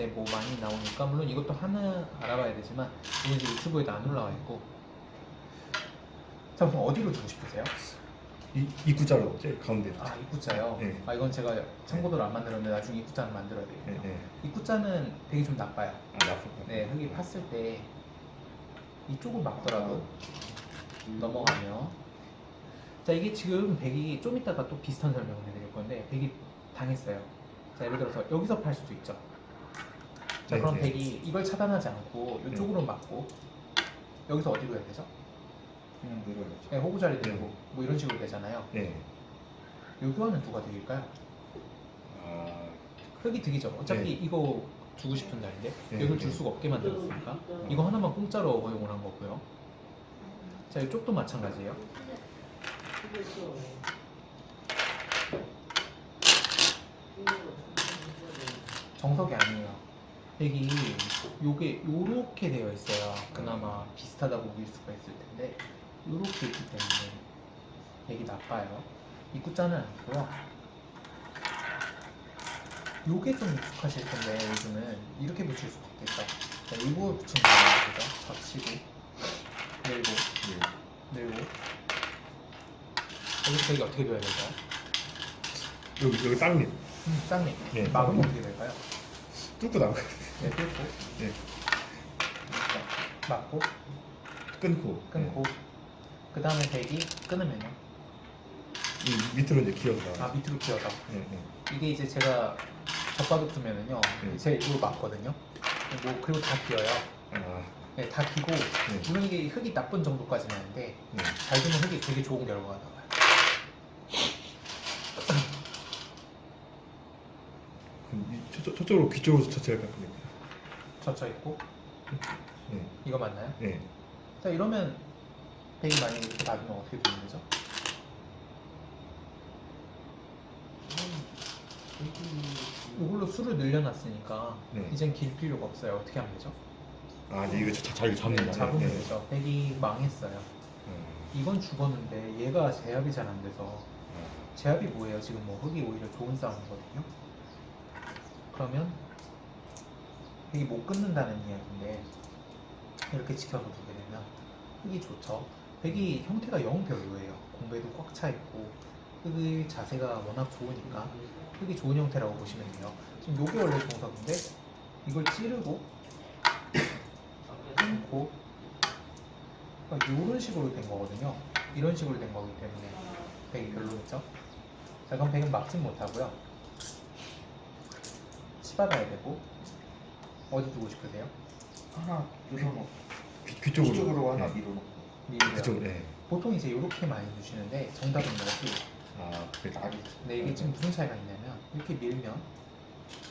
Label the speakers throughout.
Speaker 1: 이제 뭐 많이 나오니까 물론 이것도 하나 알아봐야 되지만 이건 이제 유튜브에도 안 올라와 있고 자 그럼 어디로 두고 싶으세요?
Speaker 2: 이 입구자로 제일 가운데.
Speaker 1: 아 입구자요?
Speaker 2: 네.
Speaker 1: 아 이건 제가 참고도를 안 만들었는데 나중에 입구자는 만들어야
Speaker 2: 네,
Speaker 1: 되겠네요
Speaker 2: 네.
Speaker 1: 입구자는 되게 좀 나빠요
Speaker 2: 아 나쁘다.
Speaker 1: 네 흙이 팠을 때 이쪽을 막더라도 넘어가며 자 이게 지금 백이 좀 이따가 또 비슷한 설명을 해드릴 건데 백이 당했어요 자 예를 들어서 여기서 팔 수도 있죠 자
Speaker 2: 네,
Speaker 1: 그럼
Speaker 2: 네.
Speaker 1: 백이 이걸 차단하지 않고 이쪽으로 막고 여기서 어디로 해야 되죠?
Speaker 3: 그냥 내려야죠.
Speaker 1: 네, 호구 자리 들고
Speaker 2: 네.
Speaker 1: 뭐 이런 식으로 되잖아요
Speaker 2: 네.
Speaker 1: 요 교환은 누가 득일까요?
Speaker 2: 아
Speaker 1: 흙이 득이죠 어차피
Speaker 2: 네.
Speaker 1: 이거 주고 싶은 날인데
Speaker 2: 네,
Speaker 1: 여기를
Speaker 2: 네.
Speaker 1: 줄 수가 없게 만들었으니까 이거 하나만 공짜로 허용을 한 거고요 자 이쪽도 마찬가지예요 정석이 아니에요. 백이 요게 요렇게 되어 있어야 그나마 비슷하다고 보일 수가 있을 텐데 요렇게 있기 때문에 백이 나빠요. 입구자는 아니고요. 요게 좀 익숙하실 텐데 요즘은 이렇게 붙일 수도 있겠죠. 자, 일부러 붙인 거예요. 그죠? 젖히고 늘고
Speaker 2: 네.
Speaker 1: 늘고 여기 백이 어떻게 되어야 될까요?
Speaker 2: 여기 여기 땅님
Speaker 1: 음, 쌍님
Speaker 2: 네,
Speaker 1: 막으면. 어떻게 될까요?
Speaker 2: 뚫고 나가.
Speaker 1: 네, 뚫고
Speaker 2: 네.
Speaker 1: 막고
Speaker 2: 끊고.
Speaker 1: 끊고 그 다음에 백이 끊으면요
Speaker 2: 네. 이 밑으로 이제 기어서
Speaker 1: 아
Speaker 2: 나.
Speaker 1: 밑으로 기어가
Speaker 2: 네, 네.
Speaker 1: 이게 이제 제가 젓가락 두면은요
Speaker 2: 네.
Speaker 1: 제 일부러 막거든요 뭐 그리고 다 기어요
Speaker 2: 아
Speaker 1: 네, 다 기고
Speaker 2: 네.
Speaker 1: 물론 이게 흙이 나쁜 정도까지는 아닌데
Speaker 2: 네.
Speaker 1: 잘 두면 흙이 되게 좋은 결과가 나와요
Speaker 2: 그럼 이 저쪽 저쪽으로 귀 쪽으로 터치할 것 같은데.
Speaker 1: 젖혀 있고
Speaker 2: 네.
Speaker 1: 이거 맞나요?
Speaker 2: 네.
Speaker 1: 자 이러면 백이 만약에 이렇게 받으면 어떻게 되는 거죠? 이걸로 수를 늘려놨으니까
Speaker 2: 네.
Speaker 1: 이젠 길 필요가 없어요 어떻게 하면 되죠?
Speaker 2: 아 이제 이거 자, 자기 잡는
Speaker 1: 네,
Speaker 2: 거.
Speaker 1: 잡으면
Speaker 2: 네.
Speaker 1: 되죠 백이 망했어요
Speaker 2: 음.
Speaker 1: 이건 죽었는데 얘가 제압이 잘 안 돼서
Speaker 2: 아,
Speaker 1: 제압이 뭐예요? 지금 뭐 흙이 오히려 좋은 싸움이거든요. 그러면 흙이 못 끊는다는 이야기인데 이렇게 지켜서 두게 되면 흙이 좋죠. 백이 형태가 영 별로예요. 공배도 꽉 차 있고 흙의 자세가 워낙 좋으니까 흙이 좋은 형태라고 보시면 돼요. 지금 요게 원래 동석인데 이걸 찌르고 끊고 이런 식으로 된 거거든요. 이런 식으로 된 거기 때문에 백이 별로겠죠? 자 그럼 백은 막진 못하고요 치받아야 되고 어디 두고 싶으세요?
Speaker 3: 하나 밀어놓고
Speaker 2: 귀, 귀 쪽으로.
Speaker 3: 이쪽으로 하나
Speaker 2: 네.
Speaker 3: 밀어놓고
Speaker 1: 밀고요
Speaker 2: 그쪽. 네.
Speaker 1: 보통 이제 이렇게 많이 두시는데 정답은 여기
Speaker 2: 아 그래.
Speaker 3: 날이
Speaker 1: 근데 이게 지금 무슨 차이가 있냐면 이렇게 밀면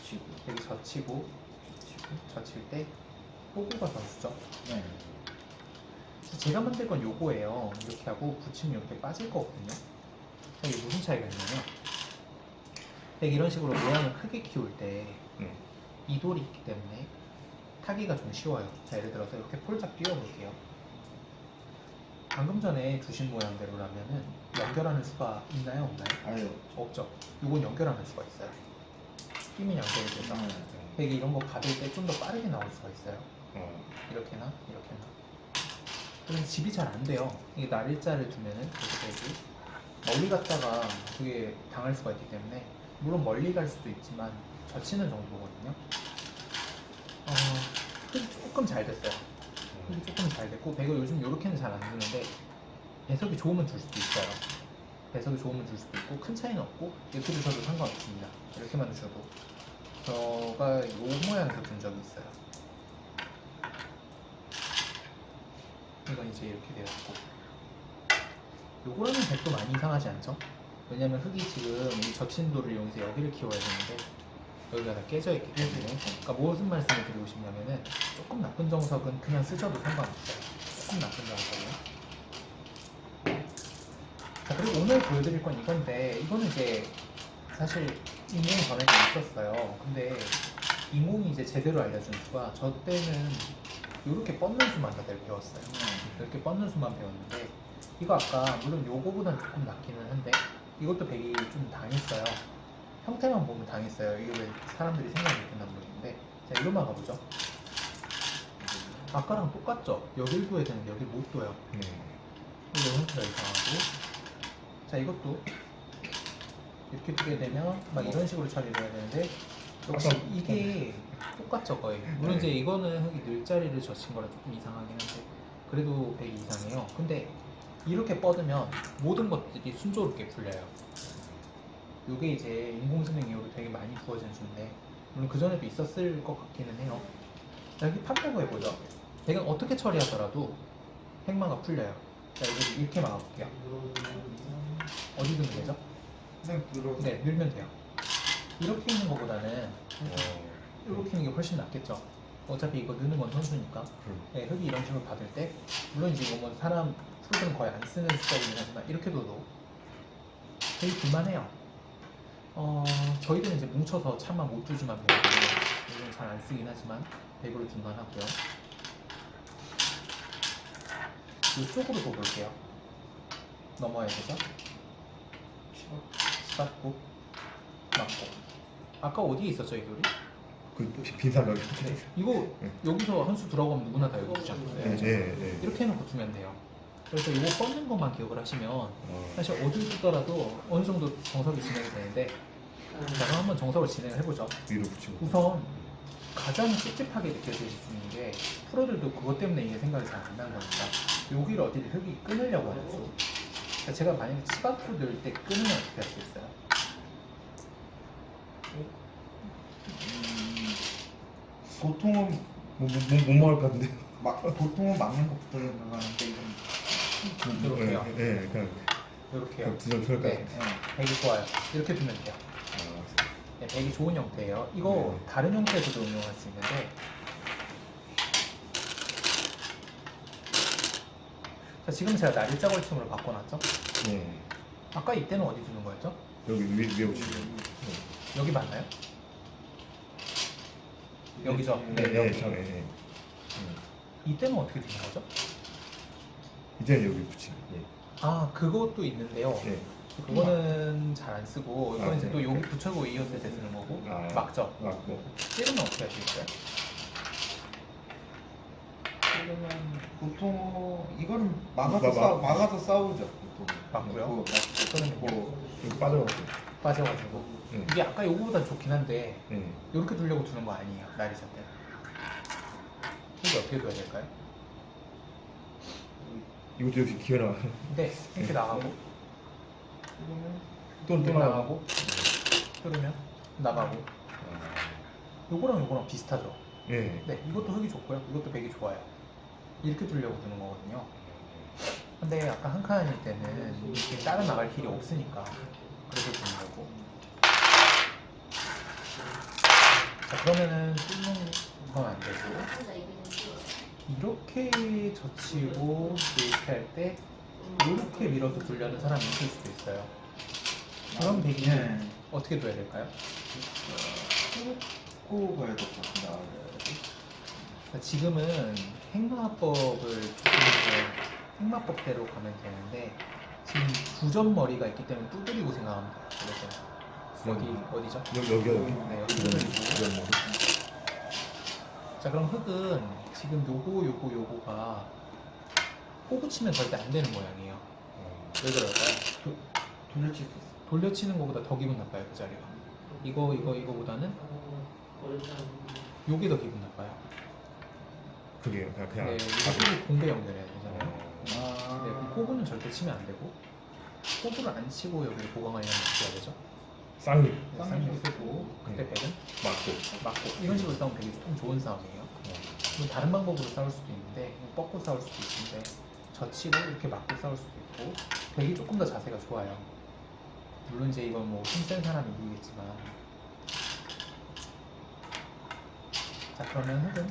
Speaker 3: 치고
Speaker 1: 여기 젖히고 젖히고 젖힐 때 호구가 더 주죠
Speaker 3: 네.
Speaker 1: 제가 만들 건 요거예요 이렇게 하고 붙이면 이렇게 빠질 거거든요 이게 무슨 차이가 있냐면 백 이런 식으로 모양을 크게 키울 때
Speaker 2: 네.
Speaker 1: 이 돌이 있기 때문에 타기가 좀 쉬워요. 자, 예를 들어서 이렇게 폴짝 띄워볼게요. 방금 전에 주신 모양대로라면은 연결하는 수가 있나요? 없나요?
Speaker 3: 아유
Speaker 1: 없죠. 이건 연결하는 수가 있어요. 끼면 연결이 돼서
Speaker 3: 네.
Speaker 1: 백이 이런 거 받을 때좀 더 빠르게 나올 수가 있어요.
Speaker 2: 어.
Speaker 1: 이렇게나 이렇게나. 그런데 집이 잘 안 돼요. 이게 날일자를 두면은 이렇게 백이 멀리 갔다가 그게 당할 수가 있기 때문에 물론 멀리 갈 수도 있지만 젖히는 정도거든요. 어, 흙이 조금 잘 됐어요. 흙이 조금 잘 됐고 배가 요즘 이렇게는 잘안 두는데 배석이 좋으면 줄 수도 있어요. 배석이 좋으면 줄 수도 있고 큰 차이는 없고 이렇게 두셔도 상관없습니다. 이렇게만 두셔도 저가 이 모양에서 둔 적이 있어요. 이건 이제 이렇게 되어 있고 요거라면 백도 많이 이상하지 않죠? 왜냐면 흙이 지금 이 젖힌돌을 이용해서 여기를 키워야 되는데 여기가 다 깨져 있기 때문에. 그러니까 무슨 말씀을 드리고 싶냐면은 조금 나쁜 정석은 그냥 쓰셔도 상관없어요. 조금 나쁜 정석은. 자 그리고 오늘 보여드릴 건 이건데 이거는 이제 사실 이몽 전에도 있었어요. 근데 이몽이 이제 제대로 알려준 수가 저 때는 이렇게 뻗는 수만 다들 배웠어요. 이렇게 뻗는 수만 배웠는데 이거 아까 물론 요거보단 조금 낫기는 한데 이것도 백이 좀 당했어요 형태만 보면 당했어요 이게 왜 사람들이 생각이 못했나 모르겠는데 자 이거 막아보죠. 아까랑 똑같죠? 여길 둬야 되는데 여길 못 둬요.
Speaker 2: 네.
Speaker 1: 이거 형태가 이상하고 자 이것도 이렇게 두게 되면 막 이런 식으로 처리를 해야 되는데 역시 이게 똑같죠 거의 물론
Speaker 2: 네.
Speaker 1: 이제 이거는 흙이 늘 자리를 젖힌 거라 조금 이상하긴 한데 그래도 100이 이상해요 근데 이렇게 뻗으면 모든 것들이 순조롭게 풀려요 이게 이제 인공지능 이후로 되게 많이 부어진 수인데 물론 그 전에도 있었을 것 같기는 해요 자, 여기 팝라고 해보죠 얘가 어떻게 처리하더라도 핵마가 풀려요 자 이거 이렇게 막아볼게요 어디 두면 되죠?
Speaker 3: 그냥 들어.
Speaker 1: 네 늘면 돼요 이렇게 있는 것보다는
Speaker 2: 어.
Speaker 1: 이렇게 있는 게 훨씬 낫겠죠 어차피 이거 넣는 건 선수니까
Speaker 2: 그럼.
Speaker 1: 네, 흙이 이런 식으로 받을 때 물론 이제 이거 뭐 사람 프로들은 거의 안 쓰는 수법이긴 하지만 이렇게 둬도 되게 불만해요 어, 저희들은 이제 뭉쳐서 차만 못 두지만 되고 물론 잘안 쓰긴 하지만 100으로 둔만 하고요 이쪽으로 둬볼게요 넘어야 되죠 시bat고 맞고 아까 어디에 있었죠 이 돌이?
Speaker 2: 그 여기.
Speaker 1: 이거
Speaker 2: 네.
Speaker 1: 여기서 한 수 들어가면 누구나 다 여기 두지 않겠어요?
Speaker 2: 네, 네, 네.
Speaker 1: 이렇게 해놓고 두면 돼요. 그래서 이거 뻗는 것만 기억을 하시면
Speaker 2: 어.
Speaker 1: 사실 어딜 두더라도 어느 정도 정석이 진행이 되는데 자 그럼 한번 정석을 진행을 해보죠.
Speaker 2: 위로 붙이고.
Speaker 1: 우선 가장 찝찝하게 느껴질 수 있는 게 프로들도 그것 때문에 이게 생각이 잘 안 나는 거니까 여기를 어디를 흙이 끊으려고 하는 수. 그러니까 제가 만약에 치바프 넣을 때 끊으면 어떻게 할 수 있어요?
Speaker 3: 음, 보통은
Speaker 2: 뭐 뭐못 먹을 것 같은데.
Speaker 3: 막 보통은 막는 것부터 생각하는데 이건
Speaker 1: 이렇게요.
Speaker 2: 네, 네, 그냥
Speaker 1: 이렇게요.
Speaker 2: 그냥 두점 펴까
Speaker 1: 네, 백이 좋아요. 이렇게 두면 돼요. 네, 백이 좋은 형태예요. 이거
Speaker 2: 네.
Speaker 1: 다른 형태에서도 응용할 수 있는데 자, 지금 제가 날일자 걸침으로 바꿔놨죠?
Speaker 2: 네.
Speaker 1: 아까 이때는 어디 두는 거였죠?
Speaker 2: 여기 위에 위에 붙이고.
Speaker 1: 여기 맞나요? 여기죠?
Speaker 2: 네,
Speaker 1: 네,
Speaker 2: 네,
Speaker 1: 여기.
Speaker 2: 저, 네, 네.
Speaker 1: 이때는 어떻게 두는 거죠?
Speaker 2: 이제는 여기 붙이고. 예.
Speaker 1: 아, 그것도 있는데요.
Speaker 2: 네.
Speaker 1: 그거는 잘 안 쓰고 이건
Speaker 2: 아,
Speaker 1: 이제
Speaker 2: 네.
Speaker 1: 또 여기 붙여고 이었을 때 쓰는 거고
Speaker 2: 아,
Speaker 1: 막죠?
Speaker 2: 맞고.
Speaker 1: 찌르면 어떻게 할 수 있어요?
Speaker 3: 그러면 보통 이거는 막아서
Speaker 2: 막-
Speaker 3: 싸
Speaker 2: 막-
Speaker 3: 막아서 싸우죠 보통.
Speaker 1: 막고요?
Speaker 3: 뭐,
Speaker 1: 또는
Speaker 3: 뭐
Speaker 2: 여기 빠져가지고.
Speaker 1: 빠져가지고
Speaker 2: 네.
Speaker 1: 이게 아까 요거보다 좋긴 한데
Speaker 2: 네.
Speaker 1: 이렇게 두려고 두는 거 아니에요 날이자 때 이게 어떻게 둬야 될까요?
Speaker 2: 이것도 역시 기회나.
Speaker 1: 네 이렇게 나가고
Speaker 3: 그러면
Speaker 2: 또,
Speaker 1: 이렇게
Speaker 2: 또
Speaker 1: 나가고 뚫으면 나가고. 요거랑 요거랑 비슷하죠?
Speaker 2: 네.
Speaker 1: 네 이것도 흙이 좋고요. 이것도 백이 좋아요. 이렇게 두려고 두는 거거든요. 근데 아까 한 칸일 때는 이렇게 따라 나갈 길이 없으니까 그래서 두는 거고. 자 그러면은 뚫는 건 안 되고. 이렇게 젖히고 이렇게 할때 이렇게 밀어서 두려는 사람이 있을 수도 있어요 그럼 백이
Speaker 3: 네.
Speaker 1: 어떻게 둬야 될까요?
Speaker 3: 고 가야 될 것.
Speaker 1: 그러니까 지금은 행마법을 이제 행마법대로 가면 되는데 지금 구점 머리가 있기 때문에 두드리고 생각하면 돼요. 그래서 어디 어디죠?
Speaker 2: 여기 여기 여기.
Speaker 1: 네 여기
Speaker 2: 뭐.
Speaker 1: 자 그럼 흙은 지금 요거 요거 요거가 호 붙이면 절대 안 되는 모양이에요.
Speaker 2: 어.
Speaker 1: 왜 그럴까요?
Speaker 3: 돌려칠 수 있어.
Speaker 1: 돌려치는 것보다 더 기분 나빠요 그 자리가. 이거 이거 이거보다는 요게 더 기분 나빠요.
Speaker 2: 그게 그냥 그냥.
Speaker 1: 네 이거 공배 연결해야 되잖아요.
Speaker 3: 아.
Speaker 1: 네, 그럼 호구는 절대 치면 안 되고 호구를 안 치고 여기를 보강하려면 어떻게 해야 되죠? 네, 쌍욕 쓰고 그때 백은
Speaker 2: 맞고.
Speaker 1: 맞고 이런 식으로 싸우면 되게 조금 좋은 싸움이에요 물론 다른 방법으로 싸울 수도 있는데 뻗고 싸울 수도 있는데 젖히고 이렇게 맞고 싸울 수도 있고 백이 조금 더 자세가 좋아요 물론 이제 이건 뭐 힘센 사람이 이기겠지만 자 그러면 흙은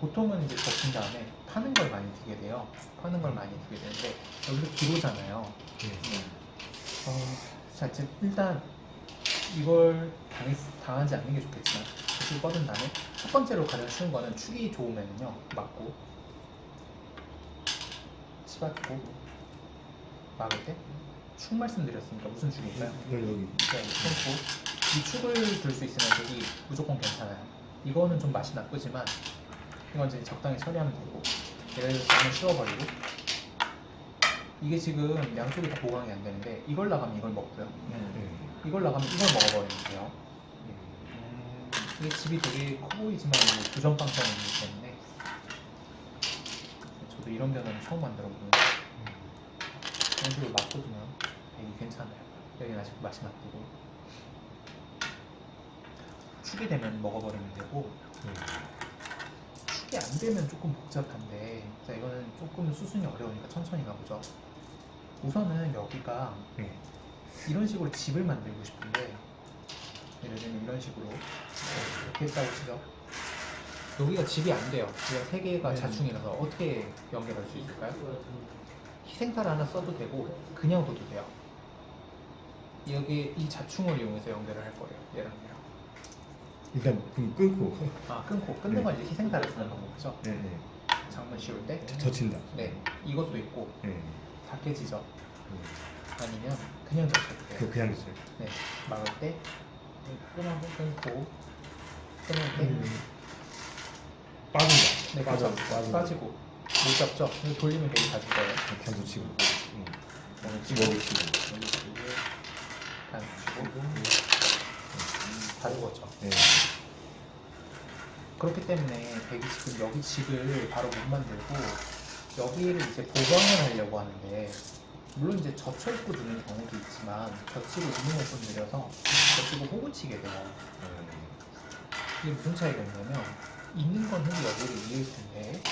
Speaker 1: 보통은 이제 젖힌 다음에 파는 걸 많이 두게 돼요 파는 걸 많이 두게 되는데 여기서 기로잖아요
Speaker 2: 네.
Speaker 3: 네.
Speaker 1: 어, 자, 이제 일단 이걸 당했, 당하지 않는 게 좋겠지만 이렇게 뻗은 다음에 첫 번째로 가장 쉬운 거는 축이 좋으면요 맞고 치받고 막을 때 축 말씀드렸으니까 무슨 축일까요?
Speaker 2: 여기 여기.
Speaker 1: 네, 끊고 이 축을 들 수 있으면 여기 무조건 괜찮아요. 이거는 좀 맛이 나쁘지만 이건 이제 적당히 처리하면 되고 예를 들어서 장을 씌워버리고 이게 지금 양쪽이 다 보강이 안 되는데 이걸 나가면 이걸 먹고요
Speaker 2: 네.
Speaker 1: 이걸 나가면 이걸 먹어버리면 돼요 이게 집이 되게 커 보이지만 이게 부전빵처럼이기 때문에 저도 이런 변화는 처음 만들어보는데 이런 식으로 맛보면 되게 괜찮아요. 여기는 아직 맛이 나쁘고. 축이 되면 먹어버리면 되고 축이 안 되면 조금 복잡한데 자 이거는 조금 수순이 어려우니까 천천히 가보죠. 우선은 여기가
Speaker 2: 네.
Speaker 1: 이런 식으로 집을 만들고 싶은데 예를 들면 이런 식으로. 이렇게 싸우시죠 여기가 집이 안 돼요 여기가 세 개가
Speaker 3: 네.
Speaker 1: 자충이라서 어떻게 연결할 수 있을까요? 희생탈 하나 써도 되고 그냥 둬도 돼요 여기 이 자충을 이용해서 연결을 할 거예요 얘랑요
Speaker 2: 일단 그럼 끊고.
Speaker 1: 아 끊고 끊는 건 이제 희생탈을 쓰는 방법이죠
Speaker 2: 네. 네.
Speaker 1: 장문 씌울 때
Speaker 2: 젖힌다.
Speaker 1: 네, 이것도 있고
Speaker 2: 네.
Speaker 1: 다 깨지죠
Speaker 2: 음.
Speaker 1: 아니면 그냥 젖혀도 돼요
Speaker 2: 그 그냥 젖.
Speaker 1: 네, 막을 때 끊어고 끊고 끊을 때
Speaker 2: 음. 빠진다.
Speaker 1: 네,
Speaker 2: 빠져.
Speaker 1: 빠져. 빠지고 못 잡죠? 근데 돌리면 되게 잘 죽어요
Speaker 2: 단수 치고. 응.
Speaker 1: 오늘
Speaker 2: 집어
Speaker 1: 치고
Speaker 2: 치고.
Speaker 1: 여기 치고 단 치고 다 죽었죠
Speaker 2: 네.
Speaker 1: 그렇기 때문에 백이 지금 여기 집을 바로 못 만들고 여기를 이제 보강을 하려고 하는데 물론 이제 젖혀 입고 두는 경우도 있지만 젖히고 있는 걸좀 느려서 젖히고 호구 치게 돼요 이게 무슨 차이가 있냐면 있는 건 흙이 여기를 이을 텐데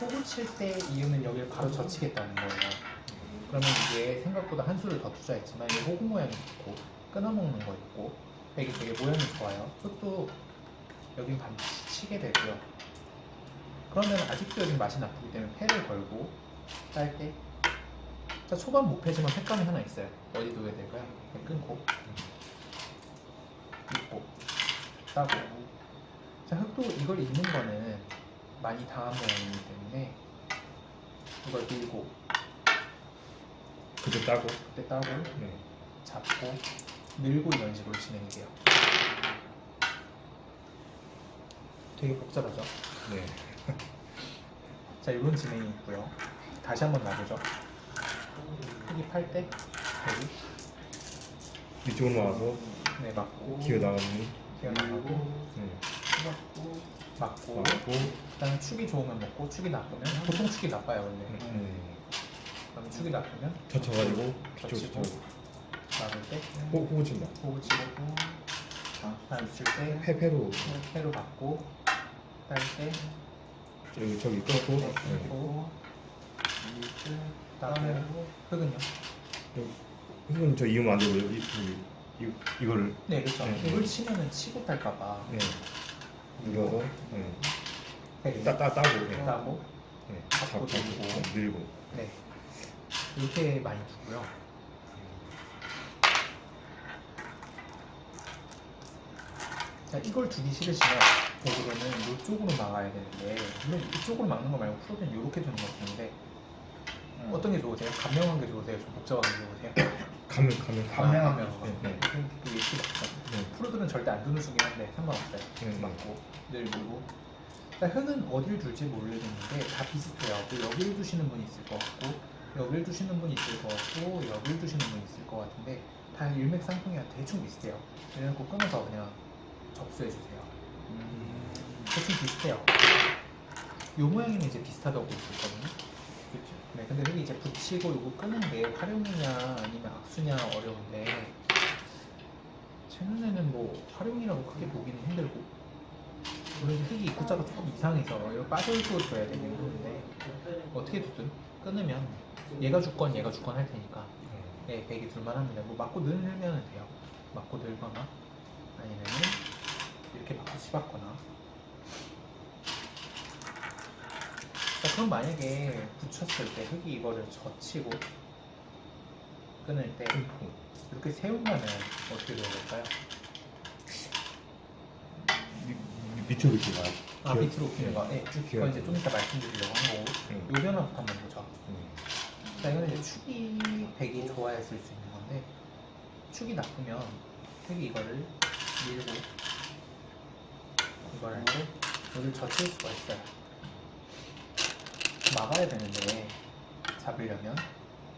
Speaker 1: 호구 칠때 이으면 여기를 바로 젖히겠다는 거예요. 그러면 이게 생각보다 한 수를 더 투자했지만 이 호구 모양이 있고 끊어먹는 거 있고 백이 되게 모양이 좋아요. 흙도 여긴 반드시 치게 되고요. 그러면 아직도 여긴 맛이 나쁘기 때문에 패를 걸고 짧게. 자 초반 못 패지만 색감이 하나 있어요. 어디 둬야 될까요? 끊고. 있고. 따고 자 흙도 이걸 읽는 거는 많이 당한 모양이기 때문에 이걸 밀고
Speaker 2: 그때 따고.
Speaker 1: 그때 따고
Speaker 2: 네.
Speaker 1: 잡고 밀고 이런 식으로 진행이 돼요 되게 복잡하죠?
Speaker 2: 네.
Speaker 1: 자 이런 진행이 있고요 다시 한번 놔보죠 흙이 팔때 여기
Speaker 2: 이쪽으로 나와서
Speaker 1: 네 맞고
Speaker 2: 기어 나가는.
Speaker 1: 기어 나가고
Speaker 2: 네.
Speaker 1: 맞고
Speaker 2: 맞고.
Speaker 1: 그다음에 축이 좋으면 먹고 축이 나쁘면 보통 축이 나빠요 원래
Speaker 2: 네.
Speaker 1: 그럼 축이 나쁘면
Speaker 2: 젖혀가지고
Speaker 1: 젖히고
Speaker 2: 기쪽
Speaker 1: 막을 때
Speaker 2: 호 호구 친다.
Speaker 1: 호구 치고 다음 칠때
Speaker 2: 페페로
Speaker 1: 회로 받고 딸때
Speaker 2: 저기 저기 끊고.
Speaker 1: 네,
Speaker 2: 네.
Speaker 1: 끊고 따고 흙은요?
Speaker 2: 이건 저 이으면 안 되고 이, 이, 이 이거를
Speaker 1: 네 그렇죠
Speaker 2: 네,
Speaker 1: 이걸
Speaker 2: 네.
Speaker 1: 치면은 치고 탈까봐
Speaker 2: 네. 눌러서 네.
Speaker 1: 네.
Speaker 2: 따, 따, 따고 네.
Speaker 1: 따고
Speaker 2: 네.
Speaker 1: 잡고
Speaker 2: 잡고
Speaker 1: 밀고.
Speaker 2: 밀고
Speaker 1: 네 이렇게 많이 두고요 자 이걸 두기 싫으시면 되도록은 이쪽으로 막아야 되는데 물론 이쪽으로 막는 거 말고 프로는 이렇게 두는 거 좋은데 어떤 게 좋으세요? 감명한 게 좋으세요? 좀 복잡한 게 좋으세요?
Speaker 2: 가면 가면
Speaker 3: 감명한
Speaker 1: 감명한 거
Speaker 2: 네, 네.
Speaker 1: 그게 예시 없죠
Speaker 2: 네.
Speaker 1: 프로들은 절대 안 두는 수긴 한데 상관없어요
Speaker 2: 네.
Speaker 1: 맞고 늘 두고 그러니까 흙은 어디를 둘지 모르겠는데 다 비슷해요 그 여기를 두시는 분이 있을 것 같고 여기를 두시는 분이 있을 것 같고 여기를 두시는 분이 있을 것 같은데 다 일맥상통이야 대충 비슷해요 그래놓고 끊어서 그냥 접수해 주세요 대충 비슷해요 요 모양이면 이제 비슷하다고 볼 수 있거든요. 네, 근데 흙이 이제 붙이고 이거 끄는 게 활용이냐 아니면 악수냐 어려운데 제 눈에는 뭐 활용이라고 크게 보기는 힘들고 물론 흙이 입구자가 조금 이상해서 이거 빠져있고 줘야 되는 건데 어떻게 두든 끊으면 얘가 죽건 얘가 죽건 할 테니까. 네, 베개 둘만 합니다. 뭐 맞고 늘면 돼요. 맞고 늘거나 아니면 이렇게 맞고 씹었거나 자, 그럼 만약에 붙였을 때 흙이 이거를 젖히고 끊을 때
Speaker 2: 끊고
Speaker 1: 이렇게 세우면은 어떻게?
Speaker 2: 밑- 밑- 밑으로 이렇게 가
Speaker 1: 아 밑으로 기는 거, 네,
Speaker 2: 쭉
Speaker 1: 그건 이제 좀 이따 말씀드리려고 한 거고
Speaker 2: 네.
Speaker 1: 요 변화부터 한번 보죠.
Speaker 2: 네.
Speaker 1: 자 이거는 이제 축이 백이 좋아했을 수 있는 건데 축이 나쁘면 흙이 이거를 밀고 이걸 때 여기를 젖힐 수가 있어요. 막아야 되는데 잡으려면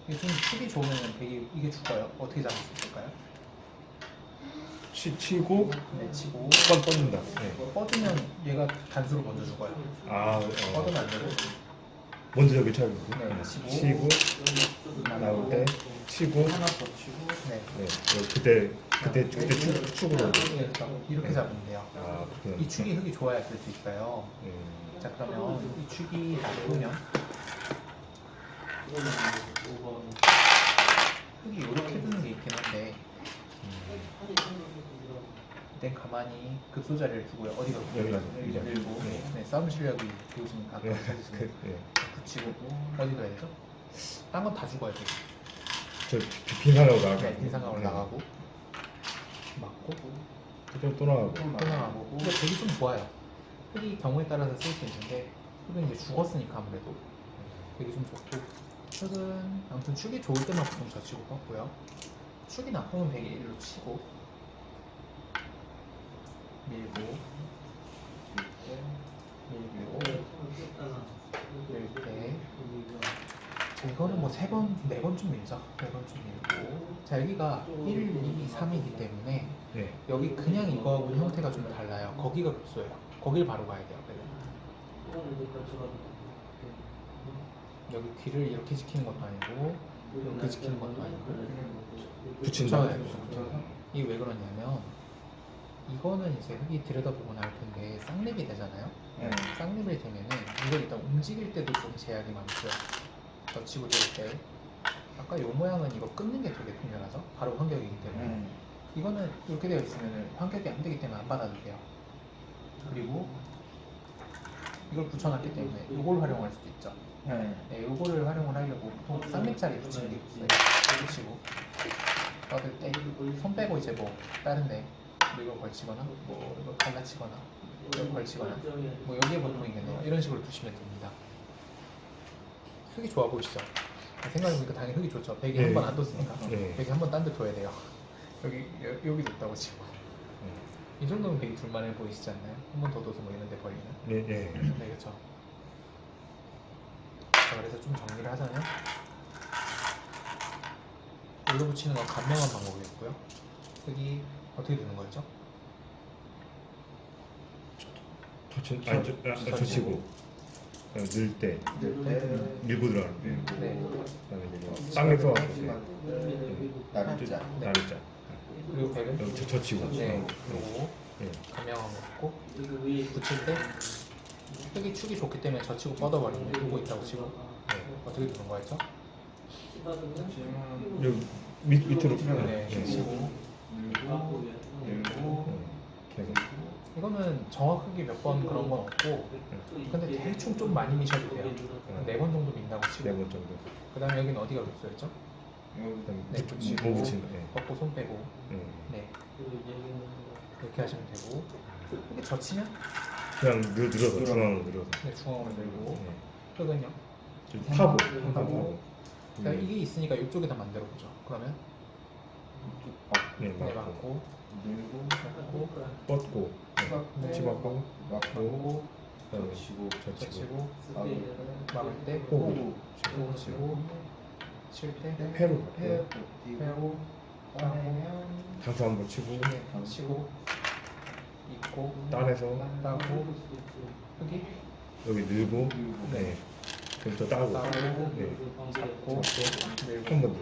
Speaker 1: 이게 좀 축이 좋으면 되게 이게 죽어요. 어떻게 잡을 수 있을까요?
Speaker 2: 치, 치고
Speaker 1: 네, 치고
Speaker 2: 뻔 뻗는다. 네.
Speaker 1: 뻗으면 얘가 단수로 먼저 죽어요.
Speaker 2: 아,
Speaker 1: 뻗으면
Speaker 2: 어.
Speaker 1: 안 되고
Speaker 2: 먼저 여기 차고
Speaker 1: 네, 치고.
Speaker 2: 치고 나올 때 치고
Speaker 3: 하나 더 치고
Speaker 1: 네.
Speaker 2: 네. 여기 그때 그때 그때 축, 축으로
Speaker 1: 이렇게 잡으면 돼요.
Speaker 2: 아 그렇구나.
Speaker 1: 이 축이 흙이 좋아야 쓸 수 있어요.
Speaker 2: 음.
Speaker 1: 자 그러면 이 축이 나쁘면 흙이 이렇게 드는 게 있긴 한데 이 땐 가만히 급소 자리를 두고요. 어디가
Speaker 2: 여기가
Speaker 1: 여기
Speaker 2: 여기가.
Speaker 1: 밀고
Speaker 2: 네.
Speaker 1: 네, 싸움 실력이 좋으시니까
Speaker 2: 네.
Speaker 1: 그렇게 해주시면
Speaker 2: 그, 네.
Speaker 1: 붙이고 어디 가야 되죠? 딴 건 다 죽어야 돼요.
Speaker 2: 저 비- 빈산하고 나가.
Speaker 1: 네, 빈상강으로 나가고 맞고
Speaker 2: 또, 또 나가고.
Speaker 1: 또 나가고 근데 되게 좀 좋아요. 흙이 경우에 따라서 쓸 수 있는데 흙은 이제 죽었으니까 아무래도 되게 좀 좋고 흙은 아무튼 축이 좋을 때만 보통 젖히고 뻗고요. 축이 나쁘면 되게 일로 치고 밀고 밀고 밀때 자, 이거는 뭐 세 번, 네 번 좀 밀죠. 네번 좀 밀고 자 여기가 1, 2, 3이기 때문에
Speaker 2: 네.
Speaker 1: 여기 그냥 이거하고는 형태가 좀 달라요. 거기가 급소예요. 거길 바로 가야 돼요. 여기 귀를 이렇게 지키는 것도 아니고 이렇게 지키는 것도 아니고
Speaker 2: 붙인다.
Speaker 1: 붙여야 돼요. 이게 왜 그러냐면 이거는 이제 흙이 들여다보고 나올 텐데 쌍립이 되잖아요.
Speaker 3: 네.
Speaker 1: 쌍립이 되면은 이걸 일단 움직일 때도 좀 제약이 많고요. 젖히고 될 때. 아까 요 모양은 이거 끊는 게 되게 중요하죠. 바로 환경이기 때문에.
Speaker 3: 네.
Speaker 1: 이거는 이렇게 되어 있으면 환격이 안 되기 때문에 안 받아도 돼요. 그리고 이걸 붙여놨기 때문에 이걸 활용할 수도 있죠.
Speaker 3: 네.
Speaker 1: 네, 이거를 활용을 하려고 보통 쌍립자리 붙이는 게 있어요. 붙이고 뻗을 때 손 빼고 이제 뭐 다른데 뭐 이걸 걸치거나 뭐 이거 갈라치거나 이걸 걸치거나 뭐 여기에 보통 있겠네요. 이런 식으로 두시면 됩니다. 흙이 좋아 보이시죠? 생각해보니까 당연히 흙이 좋죠. 베개
Speaker 2: 네.
Speaker 1: 한번 안 뒀으니까
Speaker 2: 네.
Speaker 1: 베개 한번 딴 데 둬야 돼요. 여기 여, 여기 뒀다고 치고 이 정도면 베개 둘만해 보이시지 않나요? 한 번 더 둬서 뭐 이런 데 버리는
Speaker 2: 네. 네.
Speaker 1: 네 그렇죠. 자 그래서 좀 정리를 하자면 여기로 붙이는 건 간명한 방법이었고요. 흙이 어떻게 되는 거였죠?
Speaker 2: 젖힌 아니 저, 아,
Speaker 1: 젖히고.
Speaker 2: 젖히고. 어, 넣을 때.
Speaker 3: 네.
Speaker 2: 밀고 들어가는 데
Speaker 1: 네.
Speaker 2: 그다음에 이제 쌍에 또
Speaker 3: 나르자.
Speaker 1: 네.
Speaker 2: 나르자.
Speaker 1: 그리고
Speaker 2: 여기 젖히고
Speaker 1: 네,
Speaker 2: 어,
Speaker 1: 그리고
Speaker 2: 네.
Speaker 1: 감명한 거 있고 붙일 때 흙이 축이 좋기 때문에 젖히고 뻗어버리면 두고 있다고 치고 네, 어떻게 되는 거였죠?
Speaker 2: 여기 밑, 밑으로.
Speaker 1: 네,
Speaker 2: 네.
Speaker 1: 치고
Speaker 3: 밀고
Speaker 2: 네. 계속
Speaker 1: 이거는 정확하게 몇 번 그런 건 없고 근데 대충 좀 많이 미셔도 돼요 네번 정도 민다고 치고
Speaker 2: 네번 정도
Speaker 1: 그 다음에 여기는 어디가 룩소였죠?
Speaker 2: 그다음에
Speaker 1: 네,
Speaker 2: 붙-
Speaker 1: 붙이고.
Speaker 2: 뭐 붙인다 네.
Speaker 1: 뻗고 손 빼고
Speaker 2: 네.
Speaker 1: 네 이렇게 하시면 되고 이게 젖히면
Speaker 2: 그냥 늘 늘어서 중앙으로 늘어서
Speaker 1: 네, 중앙으로 밀고
Speaker 2: 네.
Speaker 1: 흙은요
Speaker 2: 좀 파고
Speaker 1: 파고.
Speaker 2: 파고
Speaker 1: 그러니까
Speaker 2: 네.
Speaker 1: 이게 있으니까 이쪽에다 만들어 보죠 그러면
Speaker 2: 네,
Speaker 1: 네
Speaker 2: 맞고.
Speaker 1: 맞고
Speaker 3: 밀고
Speaker 1: 맞고
Speaker 2: 뻗고.
Speaker 1: 네.
Speaker 2: 치받고
Speaker 3: 막고.
Speaker 2: 그다음에
Speaker 3: 젖히고
Speaker 2: 젖히고.
Speaker 1: 젖히고.
Speaker 3: 막을
Speaker 1: 때
Speaker 2: 호구
Speaker 3: 호구
Speaker 1: 치고 치고. 칠때
Speaker 2: 패로
Speaker 1: 패고.
Speaker 3: 따내면
Speaker 2: 당초 한번 치고.
Speaker 1: 네, 치고. 입고.
Speaker 2: 따내서.
Speaker 1: 따고. 흙이
Speaker 2: 여기 늘고.
Speaker 3: 밀고.
Speaker 2: 네. 그럼 또 따고.
Speaker 1: 따고.
Speaker 2: 네.
Speaker 1: 잡고. 밀고.
Speaker 2: 한번 더